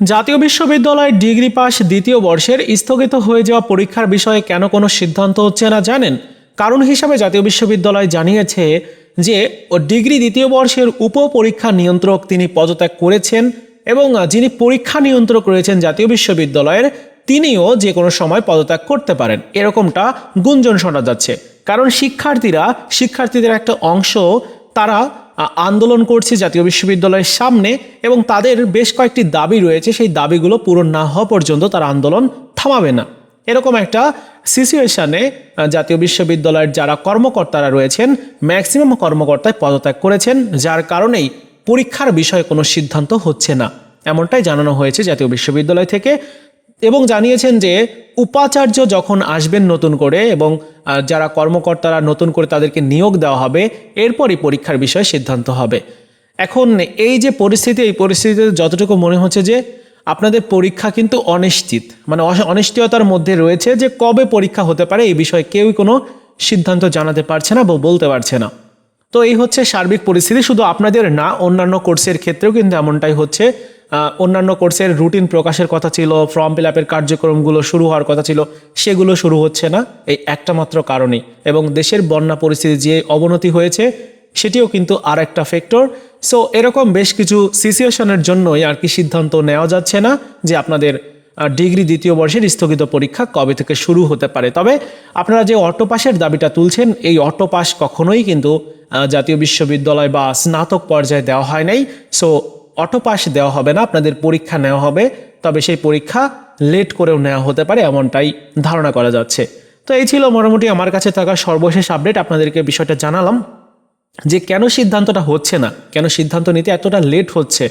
জাতীয় বিশ্ববিদ্যালয়ের degree pass দ্বিতীয় বর্ষের স্থগিত হয়ে যাওয়া পরীক্ষার বিষয়ে কেন কোনো সিদ্ধান্ত হচ্ছে না জানেন? কারণ হিসাবে জাতীয় বিশ্ববিদ্যালয় জানিয়েছে যে ও ডিগ্রি দ্বিতীয় বর্ষের উপ পরীক্ষা নিয়ন্ত্রক তিনি পদত্যাগ করেছেন এবং যিনি পরীক্ষা নিয়ন্ত্রক রয়েছেন জাতীয় বিশ্ববিদ্যালয়ের, তিনিও যে কোনো সময় পদত্যাগ করতে পারেন। এরকমটা গুঞ্জন শোনা যাচ্ছে। কারণ শিক্ষার্থীরা, শিক্ষার্থীদের একটা অংশ, তারা আন্দোলন করছে জাতীয় বিশ্ববিদ্যালয়ের সামনে এবং তাদের বেশ কয়েকটি দাবি রয়েছে। সেই দাবিগুলো পূরণ না হওয়া পর্যন্ত তারা আন্দোলন থামাবে না। এরকম একটা সিচুয়েশানে জাতীয় বিশ্ববিদ্যালয়ের যারা কর্মকর্তারা রয়েছেন, ম্যাক্সিমাম কর্মকর্তায় পদত্যাগ করেছেন, যার কারণেই পরীক্ষার বিষয়ে কোনো সিদ্ধান্ত হচ্ছে না। এমনটাই জানানো হয়েছে জাতীয় বিশ্ববিদ্যালয় থেকে। এবং জানিয়েছেন যে উপাচার্য যখন আসবেন নতুন করে এবং যারা কর্মকর্তারা নতুন করে তাদেরকে নিয়োগ দেওয়া হবে, এরপরই পরীক্ষার বিষয়ে সিদ্ধান্ত হবে। এখন এই যে পরিস্থিতি, এই পরিস্থিতিতে যতটুকু মনে হচ্ছে যে আপনাদের পরীক্ষা কিন্তু অনিশ্চিত মানে অনিশ্চয়তার মধ্যে রয়েছে যে কবে পরীক্ষা হতে পারে, এই বিষয়ে কেউই কোনো সিদ্ধান্ত জানাতে পারছে না বা বলতে পারছে না। তো এই হচ্ছে সার্বিক পরিস্থিতি, শুধু আপনাদের না, অন্যান্য কোর্সের ক্ষেত্রেও কিন্তু এমনটাই হচ্ছে। অন্যান্য কোর্সের রুটিন প্রকাশের কথা ছিল ফর্ম ফিল আপের কার্যক্রমগুলো শুরু হওয়ার কথা ছিল, সেগুলো শুরু হচ্ছে না, এই একটা মাত্র কারণেই। এবং দেশের বন্যা পরিস্থিতি যে অবনতি হয়েছে, সেটিও কিন্তু আর একটা ফ্যাক্টর সো এরকম বেশ কিছু সিচুয়েশনের জন্যই আর কি সিদ্ধান্ত নেওয়া যাচ্ছে না যে আপনাদের ডিগ্রি দ্বিতীয় বর্ষের স্থগিত পরীক্ষা কবে থেকে শুরু হতে পারে। তবে আপনারা যে অটো পাসের দাবিটা তুলছেন, এই অটো পাস কখনোই কিন্তু জাতীয় বিশ্ববিদ্যালয় বা স্নাতক পর্যায়ে দেওয়া হয় নাই। সো অটো পাস দেওয়া হবে না, আপনাদের পরীক্ষা নেওয়া হবে, তবে সেই পরীক্ষা লেট করেও নেওয়া হতে পারে এমনটাই ধারণা করা যাচ্ছে। তো এই ছিল মোটামুটি আমার কাছে থাকা সর্বশেষ আপডেট আপনাদেরকে বিষয়টা জানালাম যে কেন সিদ্ধান্তটা হচ্ছে না, কেন সিদ্ধান্ত নিতে এতটা লেট হচ্ছে।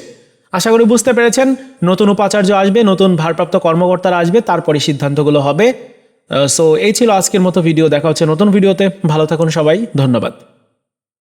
আশা করি বুঝতে পেরেছেন, নতুন উপাচার্য আসবে, নতুন ভারপ্রাপ্ত কর্মকর্তারা আসবে তারপরে সিদ্ধান্তগুলো হবে। সো এই ছিল আজকের মতো ভিডিও দেখা হচ্ছে নতুন ভিডিওতে ভালো থাকুন সবাই, ধন্যবাদ।